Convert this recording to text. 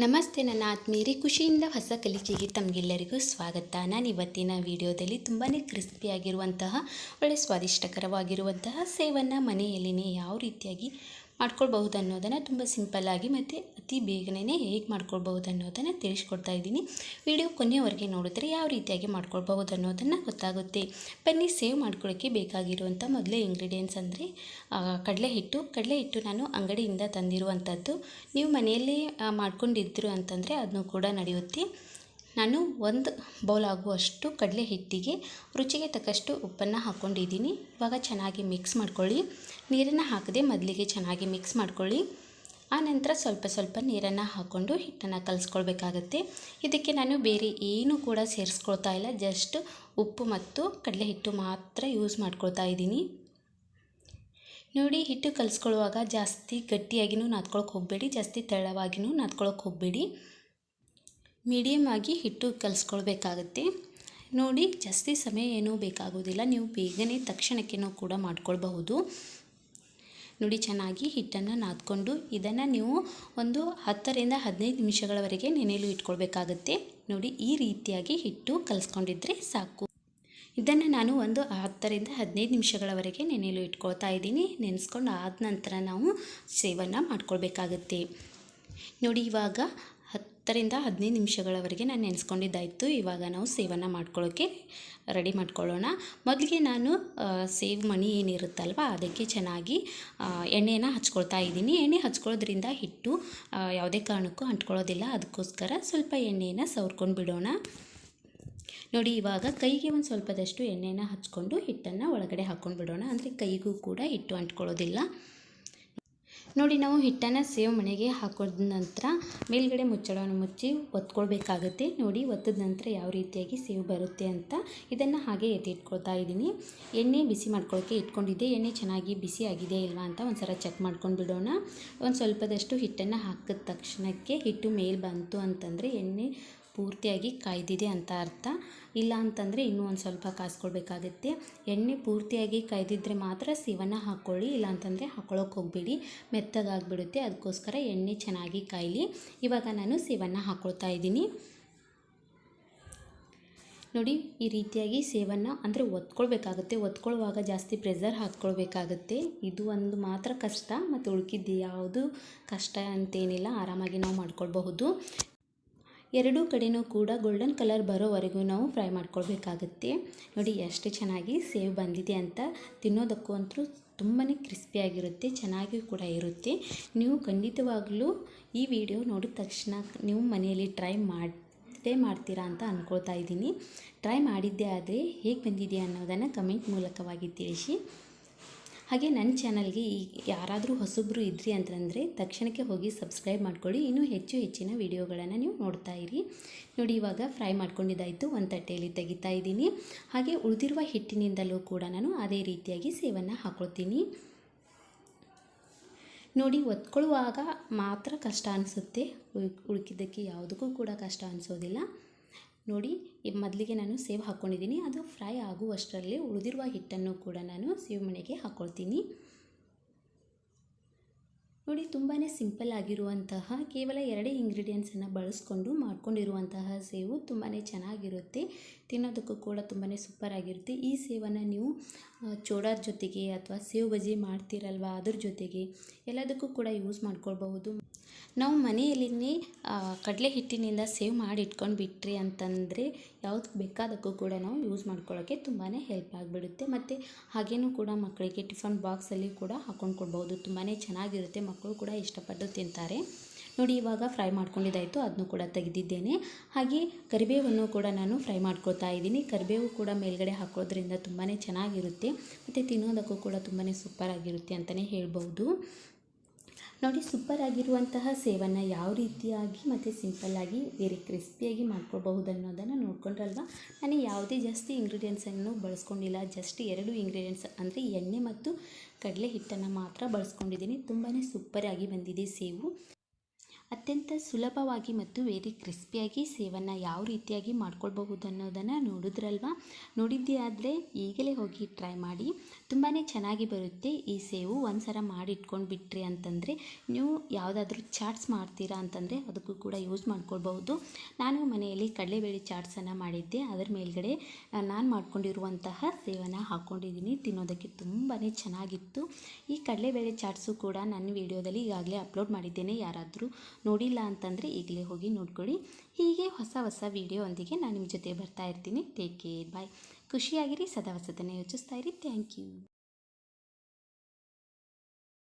ನಮಸ್ತೆ ನನ್ನ ಆತ್ಮೀಯರೇ, ಖುಷಿಯಿಂದ ಹೊಸ ಕಲಿಕೆಗೆ ತಮಗೆಲ್ಲರಿಗೂ ಸ್ವಾಗತ. ನಾನು ಇವತ್ತಿನ ವಿಡಿಯೋದಲ್ಲಿ ತುಂಬಾ ಕ್ರಿಸ್ಪಿಯಾಗಿರುವಂತಹ ಒಳ್ಳೆ ಸ್ವಾದಿಷ್ಟಕರವಾಗಿರುವಂತಹ ಸೇವನ್ನು ಮನೆಯಲ್ಲಿನೇ ಯಾವ ರೀತಿಯಾಗಿ ಮಾಡ್ಕೊಳ್ಬಹುದು ಅನ್ನೋದನ್ನು ತುಂಬ ಸಿಂಪಲ್ಲಾಗಿ ಮತ್ತು ಅತಿ ಬೇಗನೆ ಹೇಗೆ ಮಾಡ್ಕೊಳ್ಬಹುದು ಅನ್ನೋದನ್ನು ತಿಳಿಸ್ಕೊಡ್ತಾ ಇದ್ದೀನಿ. ವಿಡಿಯೋ ಕೊನೆಯವರೆಗೆ ನೋಡಿದ್ರೆ ಯಾವ ರೀತಿಯಾಗಿ ಮಾಡ್ಕೊಳ್ಬಹುದು ಅನ್ನೋದನ್ನು ಗೊತ್ತಾಗುತ್ತೆ. ಬನ್ನಿ, ಸೇವ್ ಮಾಡ್ಕೊಳ್ಳೋಕ್ಕೆ ಬೇಕಾಗಿರುವಂಥ ಮೊದಲೇ ಇಂಗ್ರೀಡಿಯೆಂಟ್ಸ್ ಅಂದರೆ ಕಡಲೆ ಹಿಟ್ಟು ಕಡಲೆ ಹಿಟ್ಟು ನಾನು ಅಂಗಡಿಯಿಂದ ತಂದಿರುವಂಥದ್ದು ನೀವು ಮನೆಯಲ್ಲೇ ಮಾಡ್ಕೊಂಡಿದ್ದರು ಅಂತಂದರೆ ಅದನ್ನು ಕೂಡ ನಡೆಯುತ್ತೆ. ನಾನು ಒಂದು ಬೌಲ್ ಆಗುವಷ್ಟು ಕಡಲೆ ಹಿಟ್ಟಿಗೆ ರುಚಿಗೆ ತಕ್ಕಷ್ಟು ಉಪ್ಪನ್ನು ಹಾಕ್ಕೊಂಡಿದ್ದೀನಿ ಇವಾಗ ಚೆನ್ನಾಗಿ ಮಿಕ್ಸ್ ಮಾಡ್ಕೊಳ್ಳಿ. ನೀರನ್ನು ಹಾಕದೆ ಮೊದಲಿಗೆ ಚೆನ್ನಾಗಿ ಮಿಕ್ಸ್ ಮಾಡ್ಕೊಳ್ಳಿ. ಆ ನಂತರ ಸ್ವಲ್ಪ ಸ್ವಲ್ಪ ನೀರನ್ನು ಹಾಕ್ಕೊಂಡು ಹಿಟ್ಟನ್ನು ಕಲಿಸ್ಕೊಳ್ಬೇಕಾಗತ್ತೆ. ಇದಕ್ಕೆ ನಾನು ಬೇರೆ ಏನೂ ಕೂಡ ಸೇರಿಸ್ಕೊಳ್ತಾ ಇಲ್ಲ. ಜಸ್ಟ್ ಉಪ್ಪು ಮತ್ತು ಕಡಲೆ ಹಿಟ್ಟು ಮಾತ್ರ ಯೂಸ್ ಮಾಡ್ಕೊಳ್ತಾ ಇದ್ದೀನಿ. ನೋಡಿ, ಹಿಟ್ಟು ಕಲಿಸ್ಕೊಳ್ಳುವಾಗ ಜಾಸ್ತಿ ಗಟ್ಟಿಯಾಗಿನೂ ನಾದ್ಕೊಳಕ್ಕೆ ಹೋಗಬೇಡಿ, ಜಾಸ್ತಿ ತೆಳ್ಳವಾಗಿನೂ ನಾದ್ಕೊಳಕ್ಕೆ ಹೋಗಬೇಡಿ. ಮೀಡಿಯಮ್ ಆಗಿ ಹಿಟ್ಟು ಕಲಿಸ್ಕೊಳ್ಬೇಕಾಗತ್ತೆ. ನೋಡಿ, ಜಾಸ್ತಿ ಸಮಯ ಏನೂ ಬೇಕಾಗೋದಿಲ್ಲ. ನೀವು ಬೇಗನೆ ತಕ್ಷಣಕ್ಕೆನೂ ಕೂಡ ಮಾಡ್ಕೊಳ್ಬಹುದು. ನೋಡಿ, ಚೆನ್ನಾಗಿ ಹಿಟ್ಟನ್ನು ನಾದ್ಕೊಂಡು ಇದನ್ನು ನೀವು ಒಂದು ಹತ್ತರಿಂದ ಹದಿನೈದು ನಿಮಿಷಗಳವರೆಗೆ ನೆನೆಯಲು ಇಟ್ಕೊಳ್ಬೇಕಾಗತ್ತೆ. ನೋಡಿ, ಈ ರೀತಿಯಾಗಿ ಹಿಟ್ಟು ಕಲಿಸ್ಕೊಂಡಿದ್ರೆ ಸಾಕು. ಇದನ್ನು ನಾನು ಒಂದು ಹತ್ತರಿಂದ ಹದಿನೈದು ನಿಮಿಷಗಳವರೆಗೆ ನೆನೆಯಲು ಇಟ್ಕೊಳ್ತಾ ಇದ್ದೀನಿ. ನೆನೆಸ್ಕೊಂಡು ಆದ ನಂತರ ನಾವು ಸೇವನ್ನು ಮಾಡ್ಕೊಳ್ಬೇಕಾಗತ್ತೆ. ನೋಡಿ, ಇವಾಗ ಹತ್ತರಿಂದ ಹದಿನೈದು ನಿಮಿಷಗಳವರೆಗೆ ನಾನು ನೆನೆಸ್ಕೊಂಡಿದ್ದಾಯಿತು. ಇವಾಗ ನಾವು ಸೇವನ್ನು ಮಾಡ್ಕೊಳ್ಳೋಕ್ಕೆ ರೆಡಿ ಮಾಡ್ಕೊಳ್ಳೋಣ. ಮೊದಲಿಗೆ ನಾನು ಸೇವ್ ಮಣಿ ಏನಿರುತ್ತಲ್ವ, ಅದಕ್ಕೆ ಚೆನ್ನಾಗಿ ಎಣ್ಣೆನ ಹಚ್ಕೊಳ್ತಾ ಇದ್ದೀನಿ. ಎಣ್ಣೆ ಹಚ್ಕೊಳ್ಳೋದ್ರಿಂದ ಹಿಟ್ಟು ಯಾವುದೇ ಕಾರಣಕ್ಕೂ ಅಂಟ್ಕೊಳ್ಳೋದಿಲ್ಲ. ಅದಕ್ಕೋಸ್ಕರ ಸ್ವಲ್ಪ ಎಣ್ಣೆಯನ್ನು ಸವರ್ಕೊಂಡು ಬಿಡೋಣ. ನೋಡಿ, ಇವಾಗ ಕೈಗೆ ಒಂದು ಸ್ವಲ್ಪದಷ್ಟು ಎಣ್ಣೆನ ಹಚ್ಕೊಂಡು ಹಿಟ್ಟನ್ನು ಒಳಗಡೆ ಹಾಕ್ಕೊಂಡು ಬಿಡೋಣ ಅಂದರೆ ಕೈಗೂ ಕೂಡ ಹಿಟ್ಟು ಅಂಟ್ಕೊಳ್ಳೋದಿಲ್ಲ. ನೋಡಿ, ನಾವು ಹಿಟ್ಟನ್ನು ಸೇವ್ ಮನೆಗೆ ಹಾಕೋದ ನಂತರ ಮೇಲ್ಗಡೆ ಮುಚ್ಚಳವನ್ನು ಮುಚ್ಚಿ ಒತ್ಕೊಳ್ಬೇಕಾಗುತ್ತೆ. ನೋಡಿ, ಒತ್ತಿದ ನಂತರ ಯಾವ ರೀತಿಯಾಗಿ ಸೇವ್ ಬರುತ್ತೆ ಅಂತ ಇದನ್ನು ಹಾಗೆ ಎತ್ತಿಟ್ಕೊಳ್ತಾ ಇದ್ದೀನಿ. ಎಣ್ಣೆ ಬಿಸಿ ಮಾಡ್ಕೊಳ್ಳೋಕ್ಕೆ ಇಟ್ಕೊಂಡಿದ್ದೆ. ಎಣ್ಣೆ ಚೆನ್ನಾಗಿ ಬಿಸಿ ಆಗಿದೆ ಇಲ್ವಾ ಅಂತ ಒಂದು ಸಲ ಚೆಕ್ ಮಾಡ್ಕೊಂಡು ಬಿಡೋಣ. ಒಂದು ಸ್ವಲ್ಪದಷ್ಟು ಹಿಟ್ಟನ್ನು ಹಾಕಿದ ತಕ್ಷಣಕ್ಕೆ ಹಿಟ್ಟು ಮೇಲೆ ಬಂತು ಅಂತಂದರೆ ಎಣ್ಣೆ ಪೂರ್ತಿಯಾಗಿ ಕಾಯ್ದಿದೆ ಅಂತ ಅರ್ಥ. ಇಲ್ಲ ಅಂತಂದರೆ ಇನ್ನೂ ಒಂದು ಸ್ವಲ್ಪ ಕಾಸ್ಕೊಳ್ಬೇಕಾಗುತ್ತೆ ಎಣ್ಣೆ ಪೂರ್ತಿಯಾಗಿ ಕಾಯ್ದಿದ್ರೆ ಮಾತ್ರ ಸೇವನ್ನ ಹಾಕ್ಕೊಳ್ಳಿ ಇಲ್ಲ ಅಂತಂದರೆ ಹಾಕ್ಕೊಳ್ಳೋಕೆ ಹೋಗಬೇಡಿ. ಮೆತ್ತಗಾಗ್ಬಿಡುತ್ತೆ ಅದಕ್ಕೋಸ್ಕರ ಎಣ್ಣೆ ಚೆನ್ನಾಗಿ ಕಾಯಲಿ. ಇವಾಗ ನಾನು ಸಿವನ್ನ ಹಾಕ್ಕೊಳ್ತಾ ಇದ್ದೀನಿ. ನೋಡಿ, ಈ ರೀತಿಯಾಗಿ ಸೇವನ್ನ ಅಂದರೆ ಒತ್ಕೊಳ್ಬೇಕಾಗುತ್ತೆ. ಒತ್ಕೊಳ್ಳುವಾಗ ಜಾಸ್ತಿ ಪ್ರೆಸರ್ ಹಾಕ್ಕೊಳ್ಬೇಕಾಗುತ್ತೆ. ಇದು ಒಂದು ಮಾತ್ರ ಕಷ್ಟ, ಮತ್ತು ಉಳ್ಕಿದ್ದು ಯಾವುದು ಕಷ್ಟ ಅಂತೇನಿಲ್ಲ. ಆರಾಮಾಗಿ ನಾವು ಮಾಡ್ಕೊಳ್ಬಹುದು. ಎರಡೂ ಕಡೆಯೂ ಕೂಡ ಗೋಲ್ಡನ್ ಕಲರ್ ಬರೋವರೆಗೂ ನಾವು ಫ್ರೈ ಮಾಡ್ಕೊಳ್ಬೇಕಾಗುತ್ತೆ. ನೋಡಿ, ಎಷ್ಟು ಚೆನ್ನಾಗಿ ಸೇವ್ ಬಂದಿದೆ ಅಂತ. ತಿನ್ನೋದಕ್ಕೂ ಅಂತೂ ತುಂಬಾ ಕ್ರಿಸ್ಪಿಯಾಗಿರುತ್ತೆ ಚೆನ್ನಾಗಿಯೂ ಕೂಡ ಇರುತ್ತೆ. ನೀವು ಖಂಡಿತವಾಗಲೂ ಈ ವಿಡಿಯೋ ನೋಡಿದ ತಕ್ಷಣ ನೀವು ಮನೆಯಲ್ಲಿ ಟ್ರೈ ಮಾಡದೇ ಮಾಡ್ತೀರಾ ಅಂತ ಅಂದ್ಕೊಳ್ತಾ ಇದ್ದೀನಿ. ಟ್ರೈ ಮಾಡಿದ್ದೇ ಆದರೆ ಹೇಗೆ ಬಂದಿದೆ ಅನ್ನೋದನ್ನು ಕಮೆಂಟ್ ಮೂಲಕವಾಗಿ ತಿಳಿಸಿ. ಹಾಗೆ ನನ್ನ ಚಾನಲ್ಗೆ ಯಾರಾದರೂ ಹೊಸಬ್ರು ಇದ್ರಿ ಅಂತಂದರೆ ತಕ್ಷಣಕ್ಕೆ ಹೋಗಿ ಸಬ್ಸ್ಕ್ರೈಬ್ ಮಾಡ್ಕೊಳ್ಳಿ. ಇನ್ನೂ ಹೆಚ್ಚು ಹೆಚ್ಚಿನ ವಿಡಿಯೋಗಳನ್ನು ನೀವು ನೋಡ್ತಾ ಇರಿ. ನೋಡಿ, ಇವಾಗ ಫ್ರೈ ಮಾಡ್ಕೊಂಡಿದ್ದಾಯಿತು. ಒಂದು ತಟ್ಟೆಯಲ್ಲಿ ತೆಗಿತಾ ಇದ್ದೀನಿ. ಹಾಗೆ ಉಳಿದಿರುವ ಹಿಟ್ಟಿನಿಂದಲೂ ಕೂಡ ನಾನು ಅದೇ ರೀತಿಯಾಗಿ ಸೇವನ್ನು ಹಾಕ್ಕೊಳ್ತೀನಿ ನೋಡಿ, ಒತ್ಕೊಳ್ಳುವಾಗ ಮಾತ್ರ ಕಷ್ಟ ಅನಿಸುತ್ತೆ. ಉಳುಕಿದ್ದಕ್ಕೆ ಯಾವುದಕ್ಕೂ ಕೂಡ ಕಷ್ಟ ಅನಿಸೋದಿಲ್ಲ. ನೋಡಿ ಮೊದಲಿಗೆ ನಾನು ಸೇವ್ ಹಾಕ್ಕೊಂಡಿದ್ದೀನಿ ಅದು ಫ್ರೈ ಆಗುವಷ್ಟರಲ್ಲಿ ಉಳಿದಿರುವ ಹಿಟ್ಟನ್ನು ಕೂಡ ನಾನು ಸೇವ್ ಮನೆಗೆ ಹಾಕ್ಕೊಳ್ತೀನಿ ನೋಡಿ ತುಂಬಾ ಸಿಂಪಲ್ ಆಗಿರುವಂತಹ, ಕೇವಲ ಎರಡೇ ಇಂಗ್ರೀಡಿಯೆಂಟ್ಸನ್ನು ಬಳಸ್ಕೊಂಡು ಮಾಡ್ಕೊಂಡಿರುವಂತಹ ಸೇವು ತುಂಬಾ ಚೆನ್ನಾಗಿರುತ್ತೆ. ತಿನ್ನೋದಕ್ಕೂ ಕೂಡ ತುಂಬಾ ಸೂಪರ್ ಆಗಿರುತ್ತೆ. ಈ ಸೇವನ್ನು ನೀವು ಆ, ಚೋಡಾದ ಜೊತೆಗೆ ಅಥವಾ ಸೇವ್ ಬಜ್ಜಿ ಮಾಡ್ತೀರಲ್ವ ಅದ್ರ ಜೊತೆಗೆ ಎಲ್ಲದಕ್ಕೂ ಕೂಡ ಯೂಸ್ ಮಾಡ್ಕೊಳ್ಬಹುದು. ನಾವು ಮನೆಯಲ್ಲಿನೇ ಕಡಲೆ ಹಿಟ್ಟಿನಿಂದ ಸೇವ್ ಮಾಡಿ ಇಟ್ಕೊಂಡು ಬಿಟ್ರಿ ಅಂತಂದರೆ ಯಾವುದಕ್ಕೆ ಬೇಕಾದಕ್ಕೂ ಕೂಡ ನಾವು ಯೂಸ್ ಮಾಡ್ಕೊಳ್ಳೋಕ್ಕೆ ತುಂಬಾ ಹೆಲ್ಪ್ ಆಗಿಬಿಡುತ್ತೆ. ಮತ್ತು ಹಾಗೇನೂ ಕೂಡ ಮಕ್ಕಳಿಗೆ ಟಿಫನ್ ಬಾಕ್ಸಲ್ಲಿ ಕೂಡ ಹಾಕ್ಕೊಂಡು ಕೊಡ್ಬೋದು ತುಂಬಾ ಚೆನ್ನಾಗಿರುತ್ತೆ. ಮಕ್ಕಳು ಕೂಡ ಇಷ್ಟಪಟ್ಟು ತಿಂತಾರೆ. ನೋಡಿ, ಇವಾಗ ಫ್ರೈ ಮಾಡ್ಕೊಂಡಿದ್ದಾಯಿತು ಅದನ್ನು ಕೂಡ ತೆಗೆದಿದ್ದೇನೆ. ಹಾಗೆ ಕರಿಬೇವನ್ನು ಕೂಡ ನಾನು ಫ್ರೈ ಮಾಡ್ಕೊಳ್ತಾ ಇದ್ದೀನಿ. ಕರಿಬೇವು ಕೂಡ ಮೇಲ್ಗಡೆ ಹಾಕೋದ್ರಿಂದ ತುಂಬಾ ಚೆನ್ನಾಗಿರುತ್ತೆ. ಮತ್ತು ತಿನ್ನೋದಕ್ಕೂ ಕೂಡ ತುಂಬಾ ಸೂಪರ್ ಆಗಿರುತ್ತೆ ಅಂತಲೇ ಹೇಳ್ಬೋದು ನೋಡಿ ಸೂಪರ್ ಆಗಿರುವಂತಹ ಸೇವನ್ನು ಯಾವ ರೀತಿಯಾಗಿ ಮತ್ತು ಸಿಂಪಲ್ಲಾಗಿ, ವೆರಿ ಕ್ರಿಸ್ಪಿಯಾಗಿ ಮಾಡ್ಕೋಬಹುದು ಅನ್ನೋದನ್ನು ನೋಡ್ಕೊಂಡ್ರಲ್ವ? ನಾನು ಯಾವುದೇ ಜಾಸ್ತಿ ಇಂಗ್ರೀಡಿಯೆಂಟ್ಸನ್ನು ಬಳಸ್ಕೊಂಡಿಲ್ಲ. ಜಸ್ಟ್ ಎರಡು ಇಂಗ್ರೀಡಿಯೆಂಟ್ಸ್ ಅಂದರೆ ಎಣ್ಣೆ ಮತ್ತು ಕಡಲೆ ಹಿಟ್ಟನ್ನು ಮಾತ್ರ ಬಳಸ್ಕೊಂಡಿದ್ದೀನಿ. ತುಂಬಾ ಸೂಪರಾಗಿ ಬಂದಿದೆ ಸೇವು. ಅತ್ಯಂತ ಸುಲಭವಾಗಿ ಮತ್ತು ವೆರಿ ಕ್ರಿಸ್ಪಿಯಾಗಿ ಸೇವನ್ನು ಯಾವ ರೀತಿಯಾಗಿ ಮಾಡ್ಕೊಳ್ಬಹುದು ಅನ್ನೋದನ್ನು ನೋಡಿದ್ರಲ್ವಾ? ನೋಡಿದ್ದೆ ಆದರೆ ಈಗಲೇ ಹೋಗಿ ಟ್ರೈ ಮಾಡಿ. ತುಂಬಾ ಚೆನ್ನಾಗಿ ಬರುತ್ತೆ ಈ ಸೇವು. ಒಂದು ಸಲ ಮಾಡಿಟ್ಕೊಂಡು ಬಿಟ್ರಿ ಅಂತಂದರೆ, ನೀವು ಯಾವುದಾದ್ರೂ ಚಾಟ್ಸ್ ಮಾಡ್ತೀರಾ ಅಂತಂದರೆ ಅದಕ್ಕೂ ಕೂಡ ಯೂಸ್ ಮಾಡ್ಕೊಳ್ಬಹುದು. ನಾನು ಮನೆಯಲ್ಲಿ ಕಡಲೆಬೇಳೆ ಚಾಟ್ಸನ್ನು ಮಾಡಿದ್ದೆ. ಅದರ ಮೇಲ್ಗಡೆ ನಾನು ಮಾಡ್ಕೊಂಡಿರುವಂತಹ ಸೇವನ್ನು ಹಾಕ್ಕೊಂಡಿದ್ದೀನಿ ತಿನ್ನೋದಕ್ಕೆ ತುಂಬಾ ಚೆನ್ನಾಗಿತ್ತು. ಈ ಕಡಲೆಬೇಳೆ ಚಾಟ್ಸು ಕೂಡ ನನ್ನ ವಿಡಿಯೋದಲ್ಲಿ ಈಗಾಗಲೇ ಅಪ್ಲೋಡ್ ಮಾಡಿದ್ದೇನೆ. ಯಾರಾದರೂ ನೋಡಿಲ್ಲ ಅಂತಂದರೆ ಈಗಲೇ ಹೋಗಿ ನೋಡ್ಕೊಳ್ಳಿ. ಹೀಗೆ ಹೊಸ ಹೊಸ ವಿಡಿಯೋ ಒಂದಿಗೆ ನಾನು ನಿಮ್ಮ ಜೊತೆ ಬರ್ತಾ ಇರ್ತೀನಿ. ಟೇಕ್ ಕೇರ್ ಬಾಯ್ ಖುಷಿಯಾಗಿರಿ. ಸದಾ ಹೊಸದನ್ನೇ ಯೋಚಿಸ್ತಾ ಇರಿ. Thank you